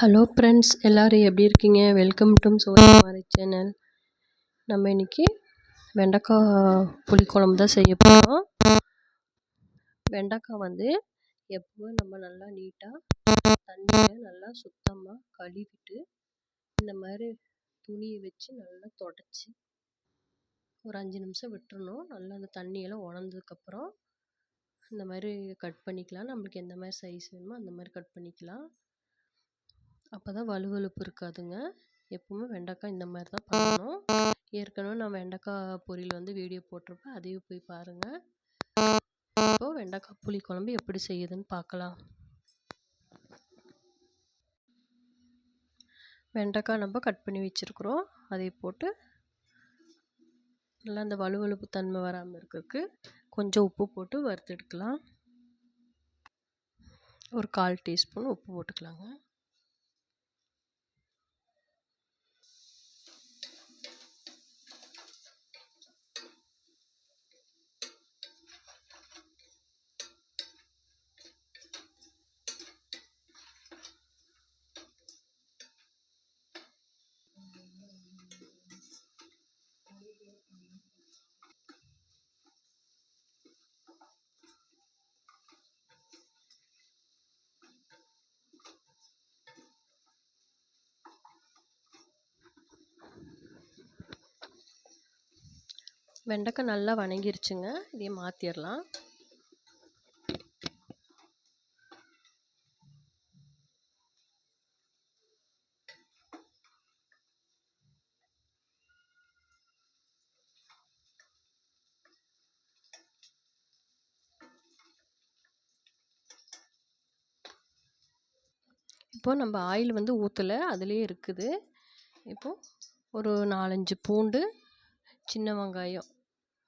Hello friends எல்லோரும் எப்படி இருக்கீங்க? வெல்கம் டு சோழகுமாரி சேனல் நம்ம இன்றைக்கி வெண்டைக்காய் புளிக்குழம்பு தான் செய்ய போகிறோம் வெண்டைக்காய் வந்து எப்பவும் நம்ம நல்லா நீட்டாக தண்ணியில் நல்லா சுத்தமாக கழுவிட்டு இந்த மாதிரி துணியை வச்சு நல்லா தொடச்சி ஒரு அஞ்சு நிமிஷம் விட்டுறணும். நல்லா அந்த தண்ணியெல்லாம் உணர்ந்ததுக்கப்புறம் இந்த மாதிரி கட் பண்ணிக்கலாம். நம்மளுக்கு எந்த மாதிரி சைஸ் வேணுமோ அந்த மாதிரி கட் பண்ணிக்கலாம். அப்போ தான் வழுவழுப்பு இருக்காதுங்க. எப்பவுமே வெண்டைக்காய் இந்த மாதிரி தான் பண்ணணும். ஏற்கனவே நான் வெண்டைக்காய் பொரியல் வந்து வீடியோ போட்டிருப்பேன். அதையும் போய் பாருங்கள் இப்போது வெண்டைக்காய் புளி குழம்பு எப்படி செய்யுதுன்னு பார்க்கலாம். வெண்டைக்காய் நம்ம கட் பண்ணி வச்சுருக்குறோம். அதை போட்டு நல்லா அந்த வலுவழுப்பு தன்மை வராமல் இருக்கிறதுக்கு கொஞ்சம் உப்பு போட்டு வறுத்து எடுக்கலாம். ஒரு கால் டீஸ்பூன் உப்பு போட்டுக்கலாங்க. வெண்டைக்காய் நல்லா வணங்கிருச்சுங்க. இதையே மாற்றிடலாம் இப்போது நம்ம ஆயில் வந்து ஊற்றலை அதுலேயே இருக்குது. இப்போது ஒரு நாலஞ்சு பூண்டு சின்ன வெங்காயம்.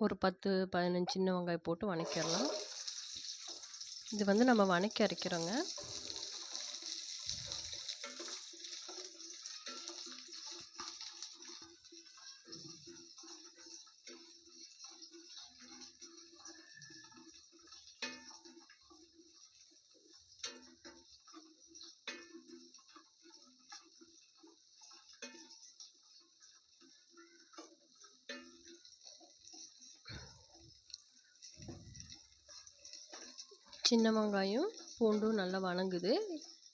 ஒரு பத்து பதினஞ்சு சின்ன வெங்காயம் போட்டு வணக்கிடலாம். இது வந்து நம்ம வணக்கி அரைக்கிறோங்க. சின்ன வெங்காயம் பூண்டும் நல்லா வணங்குது.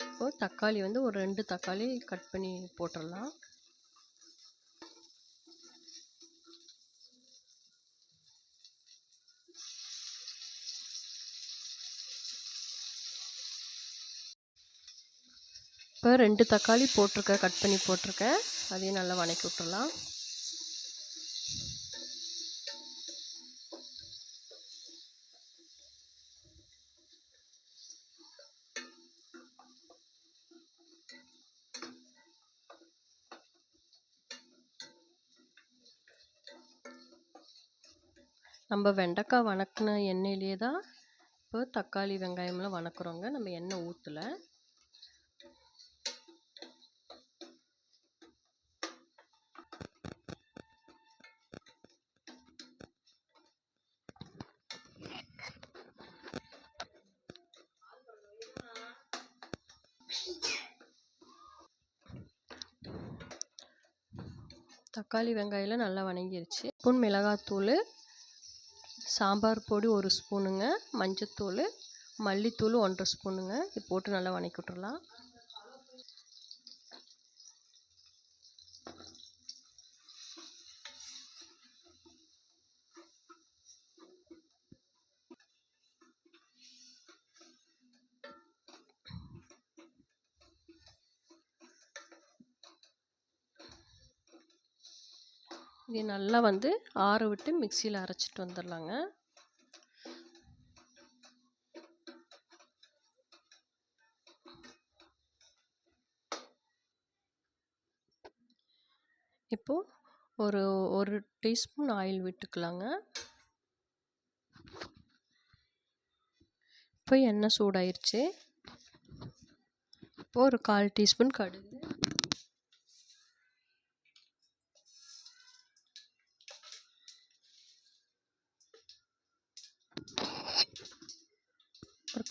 இப்போது தக்காளி வந்து ஒரு ரெண்டு தக்காளி கட் பண்ணி போட்டுடலாம் இப்போ ரெண்டு தக்காளி போட்டிருக்கேன் கட் பண்ணி போட்டிருக்கேன். அதையும் நல்லா வணக்கி விட்டுடலாம் நம்ம வெண்டைக்காய் வணக்கின எண்ணெயிலே தான் இப்போ தக்காளி வெங்காயம்லாம் வணக்குறோங்க. நம்ம எண்ணெய் ஊற்றலை தக்காளி வெங்காயம்லாம் நல்லா வணங்கிருச்சு. ஸ்பூன் மிளகாத்தூள் சாம்பார் பொடி ஒரு ஸ்பூனுங்க. மஞ்சத்தூள் மல்லித்தூள் ஒன்றரை ஸ்பூனுங்க. இது போட்டு நல்லா வணக்கி விட்டுறலாம் இது நல்லா வந்து ஆற விட்டு மிக்சியில் அரைச்சிட்டு வந்துடலாங்க இப்போது ஒரு ஒரு டீஸ்பூன் ஆயில் விட்டுக்கலாங்க. இப்போ எண்ணெய் சூடாயிருச்சு. இப்போது ஒரு கால் டீஸ்பூன் கடுகு.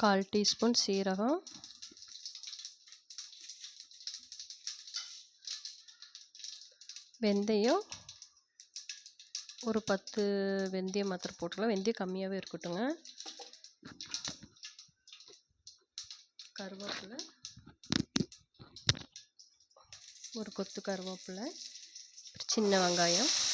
கால் டீஸ்பூன் சீரகம். வெந்தயம். ஒரு பத்து வெந்தயம் மாத்திர போட்டுக்கலாம். வெந்தயம் கம்மியாகவே இருக்கட்டுங்க. கருவேப்பிலை. ஒரு கொத்து கருவேப்பிலை. சின்ன வெங்காயம்.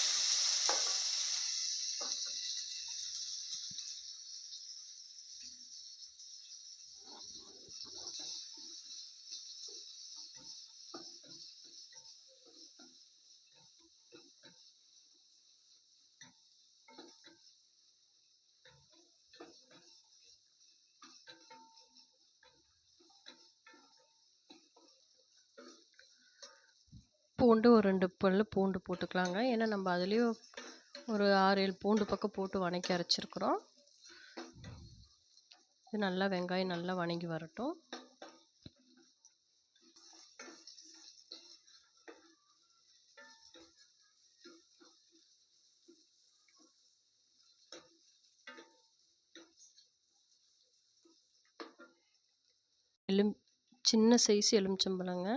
பூண்டு ஒரு ரெண்டு பல் பூண்டு போட்டுக்கலாங்க. ஏன்னா நம்ம அதுலேயும் ஒரு ஆறு ஏழு பூண்டு பக்கம் போட்டு வணக்கி அரைச்சிருக்குறோம். இது நல்லா வெங்காயம் நல்லா வணங்கி வரட்டும். எலும் சின்ன சைஸ் எலுமிச்சம்பழங்க.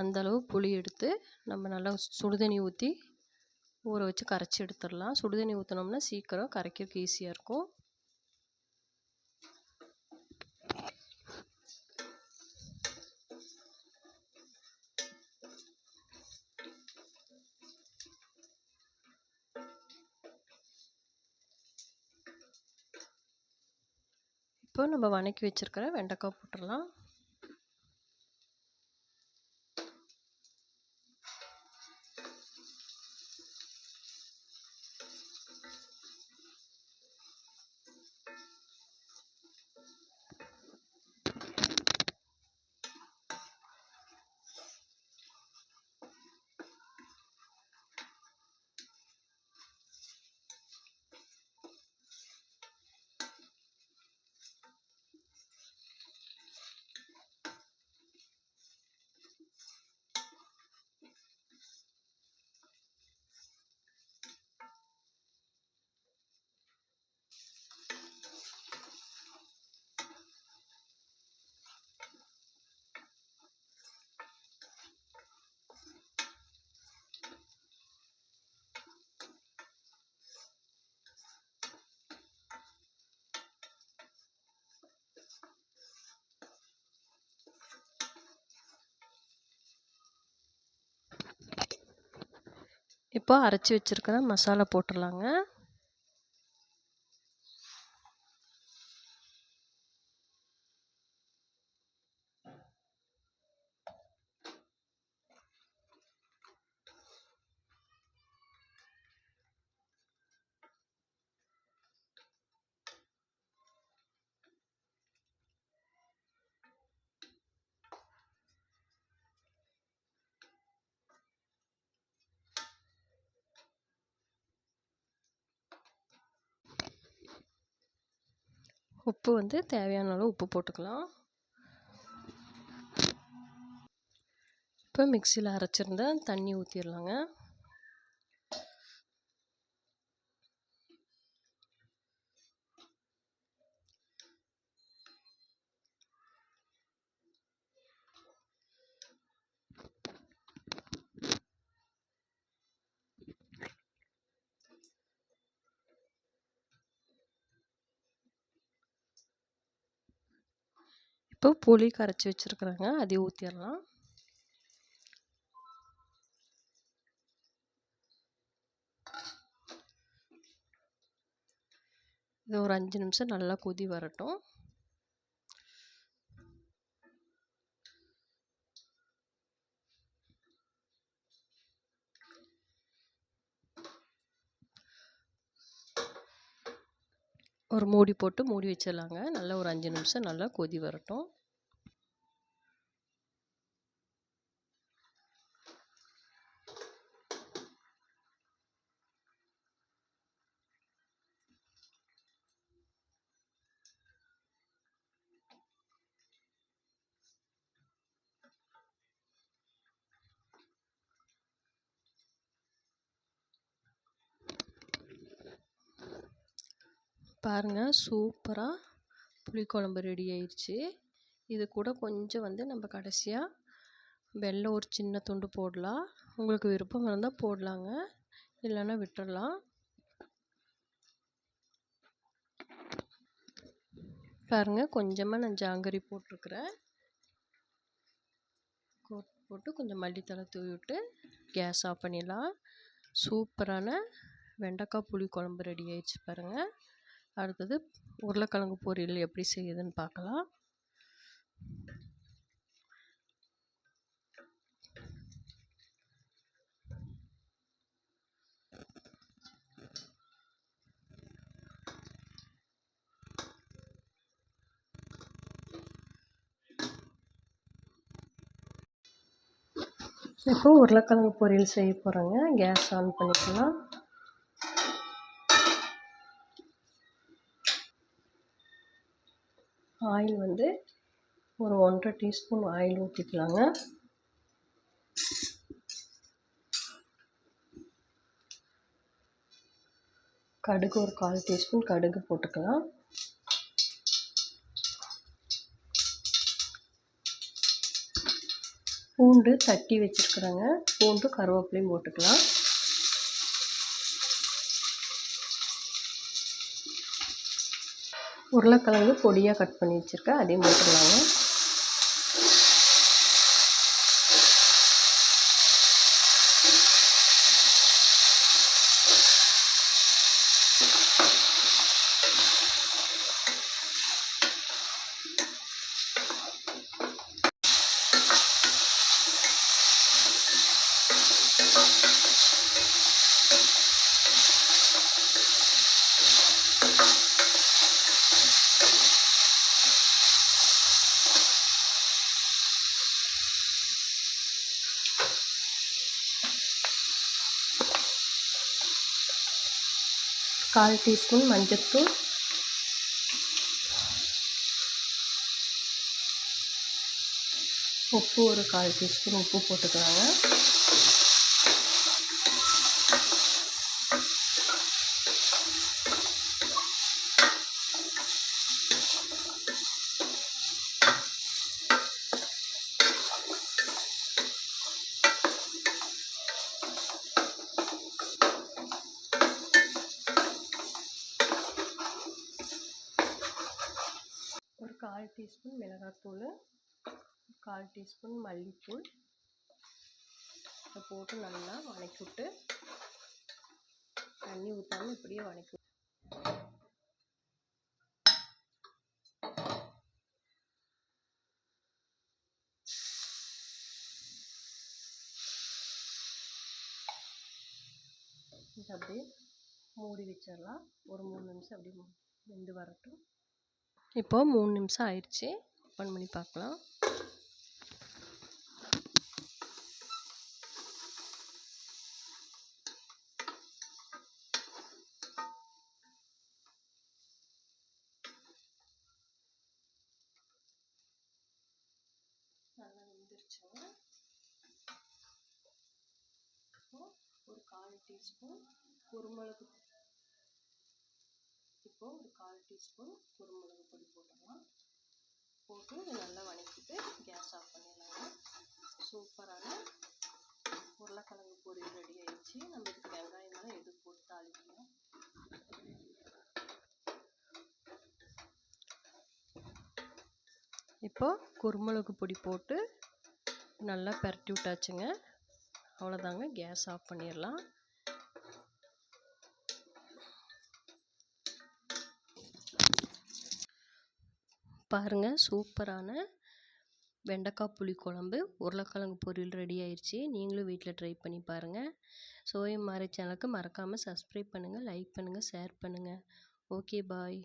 அந்த அளவு புளி எடுத்து நம்ம நல்லா சுடுதண்ணி ஊற்றி ஊற வச்சு கரைச்சி எடுத்துடலாம். சுடுதண்ணி ஊற்றினோம்னா சீக்கிரம் கரைக்கிறதுக்கு ஈஸியாக இருக்கும். இப்போ நம்ம வணக்கி வச்சுருக்கிற வெண்டைக்காய் போட்டுடலாம். இப்போ அரைச்சி வச்சிருக்கிற மசாலா போட்டுடலாங்க. உப்பு வந்து தேவையான அளவு உப்பு போட்டுக்கலாம். இப்போ மிக்சியில் அரைச்சிருந்த தண்ணி ஊற்றிடலாங்க இப்போ புளி கரைச்சி வச்சுருக்குறேங்க. அதையும் ஊற்றிடலாம் இது ஒரு அஞ்சு நிமிஷம் நல்லா கொதி வரட்டும். ஒரு மூடி போட்டு மூடி வச்சிடலாங்க. நல்லா ஒரு அஞ்சு நிமிஷம் நல்லா கொதி வரட்டும். பாருங்கள் சூப்பராக புளிக்குழம்பு ரெடி ஆயிடுச்சு இது கூட கொஞ்சம் வந்து நம்ம கடைசியாக வெள்ளை ஒரு சின்ன துண்டு போடலாம். உங்களுக்கு விருப்பம் இருந்தால் போடலாங்க இல்லைன்னா விட்டுறலாம். பாருங்கள் கொஞ்சமாக நான் ஜாங்கரி போட்டிருக்கிறேன். போட்டு கொஞ்சம் மல்லித்தலை தூவி விட்டு கேஸ் ஆஃப் பண்ணிடலாம். சூப்பரான வெண்டைக்காய் புளி குழம்பு ரெடி ஆயிடுச்சு பாருங்கள் அடுத்தது உருளைக்கிழங்கு பொரியல் எப்படி செய்யுதுன்னு பார்க்கலாம். இப்போ உருளைக்கிழங்கு பொரியல் செய்ய போகிறோங்க கேஸ் ஆன் பண்ணிக்கலாம். ஆயில் வந்து ஒரு ஒன்றரை டீஸ்பூன் ஆயில் ஊற்றிக்கலாங்க கடுகு ஒரு கால் டீஸ்பூன் கடுகு போட்டுக்கலாம். பூண்டு தட்டி வச்சுருக்குறேங்க. பூண்டு கருவேப்பிலையும் போட்டுக்கலாம். உருளைக்கிழங்கு பொடியாக கட் பண்ணி வச்சுருக்கேன். அதையும் போட்டுடலாங்க கால் டீஸ்பூன் மஞ்சத்தூள் உப்பு ஒரு கால் டீஸ்பூன் உப்பு போட்டுக்கலாங்க. கால் டீஸ்பூன் மிளகாத்தூள் கால் டீஸ்பூன் மல்லித்தூள். இதை போட்டு நல்லா வதக்கி விட்டு தண்ணி ஊற்றாமல் இப்படியே வதக்கி இது அப்படியே மூடி வச்சிடலாம். ஒரு மூணு நிமிஷம் அப்படியே வெந்து வரட்டும். இப்போ மூணு நிமிஷம் ஆயிடுச்சு. ஓப்பன் பண்ணி பார்க்கலாம். நல்லா வெந்துருச்சுங்க ஒரு கால் டீஸ்பூன் குருமிளகு இப்போ ஒரு கால் டீஸ்பூன் குருமிளகு பொடி போட்டுடலாம். போட்டு நல்லா வதக்கிட்டு கேஸ் ஆஃப் பண்ணிடலாங்க. சூப்பரான உருளைக்கிழங்கு பொரியல் ரெடி ஆயிடுச்சு. நம்ம இதுக்கு வெங்காயம்லாம் எது போட்டு தாளிக்கணும்? இப்போ குருமிளகு பொடி போட்டு நல்லா பரட்டி விட்டாச்சுங்க. அவ்வளோதாங்க கேஸ் ஆஃப் பண்ணிடலாம். பாருங்கள் சூப்பரான வெண்டைக்காய் புளி குழம்பு. உருளைக்கிழங்கு பொரியல் ரெடி ஆயிடுச்சு நீங்களும் வீட்டில் ட்ரை பண்ணி பாருங்கள் சோயம் மாறி சேனலுக்கு மறக்காமல் சப்ஸ்கிரைப் பண்ணுங்கள் லைக் பண்ணுங்கள் ஷேர் பண்ணுங்கள் ஓகே பாய்